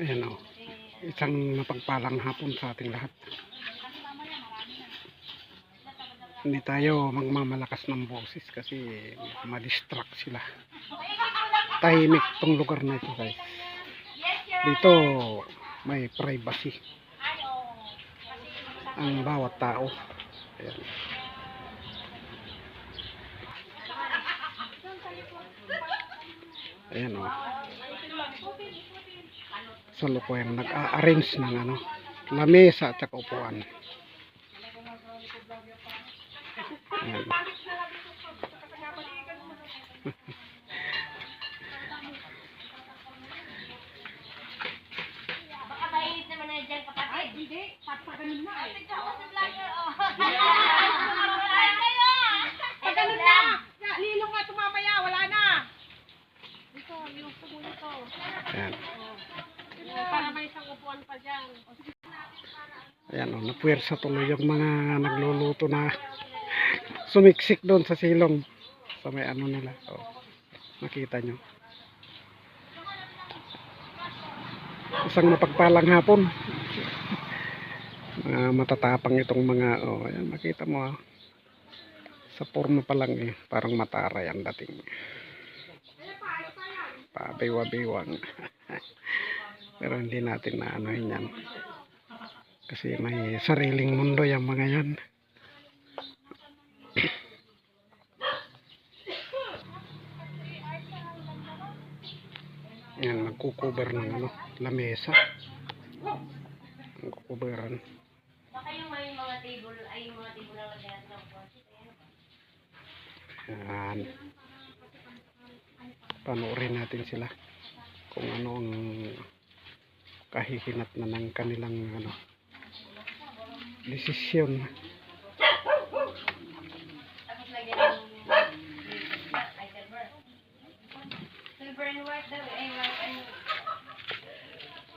Ayan o. Isang mapagpalang hapon sa ating lahat. Hindi tayo magmamalakas ng boses kasi ma-distract sila. Tahimik tong lugar na ito guys. Dito may privacy ang bawat tao. Ayan. Ayan o. Sa lukuyang nag-a-arrange ng ano, lamesa at upuan. Ayan. Ayan. Para may isang upuan pa dyan. Ayan o, napuwersa tuloy yung mga nagluluto na sumiksik doon sa silong. Sa may ano nila. O, nakita nyo. Isang mapagpalang hapon. Mga matatapang itong mga, o, ayan, makita mo ah. Sa forma pa lang eh, parang mataray ang dating. Pabiwa-biwang. Pero hindi natin na yan. Kasi may sariling mundo yung mga yan. Yan, magkukuber ng ano, lamesa. Magkukuberan. Baka yung may mga table, ay yung mga table na. Ayan. Yan. Panoorin natin sila kung ano ang kahihinat na ng kanilang ano desisyon.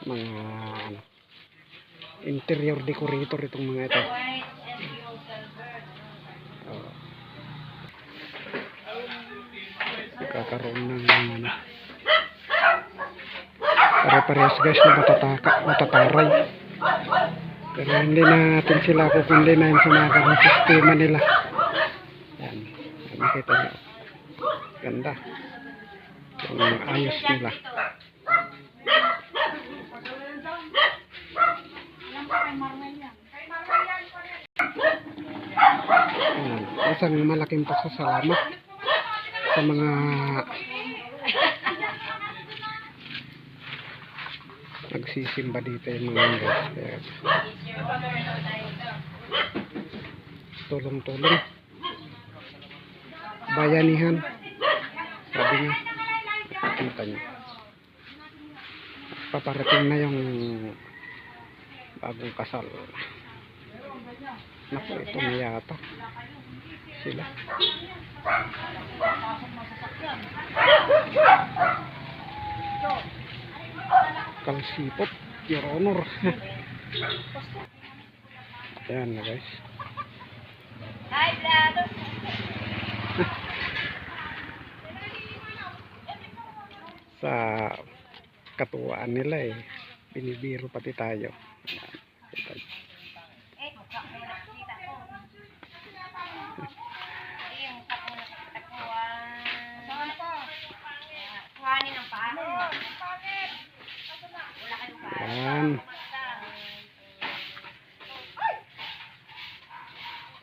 Mga ano, interior decorator itong mga ito. Oo. Nagkakaroon ng ano. Pare-parehas guys na matataka, matataray. Pero hindi natin sila kukunlinahin sa mga ganong sistema nila. Yan. Yan, Makita nyo. Ganda. Yung ayos nila. Ayan. Isang malaking pasasalamat sa mga nagsisimba dito yung mga guys. Kaya tulong-tulong. Bayanihan. Sabi niya. Nakikita niyo. Paparating na yung bagong kasal. Naku, ito na yata. Sila. Kalsipot, your honor. Ayan na guys. Hi, vlog! Sa katuwaan nila eh. Binibiro pati tayo. Ayan. Kita niyo. Eh, mukha mo nakikita ko. Eh, yung mukha mo nakikita ko. ah. Saan pa? Kuhanin ang paa. Wala kayong paa. Ayan. Ang paggagawa. Kita niyo. Kamay din na Ay, ito muna! Kape! Hindi yan! Huwag nang lagyan yan, no? Maganda na! Hindi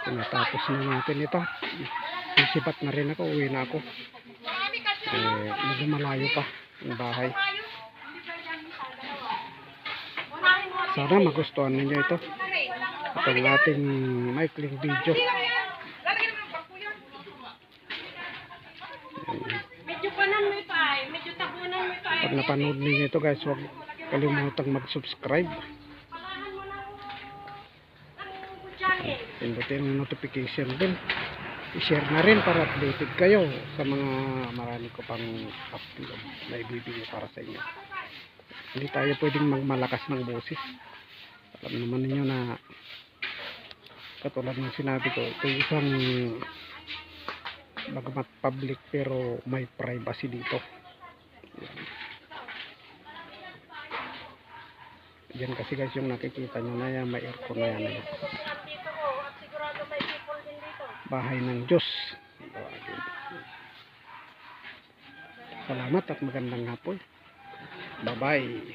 Tinatapos na natin ito. Sisipat na rin ako, uwi na ako. Eh, medyo malayo pa ang bahay. Sana magustuhan ninyo ito. Itong ating maikling video. Medyo panan mo ito ay. Medyo tabunan mo ay. Pag napanood ninyo ito guys, huwag kalimutang mag-subscribe. Pindutin ang notification din. I-share na rin para updated kayo sa mga marami ko pang upload na ibibigay para sa inyo. Hindi tayo pwedeng magmalakas ng boses. Alam naman ninyo na katulad ng sinabi ko, ito yung isang bagamat public pero may privacy dito. Yan kasi guys yung nakikita nyo na yan, may aircon na yan. eh. Dito ko at sigurado may people din dito. Bahay ng Diyos. Salamat at magandang hapon. Bye-bye.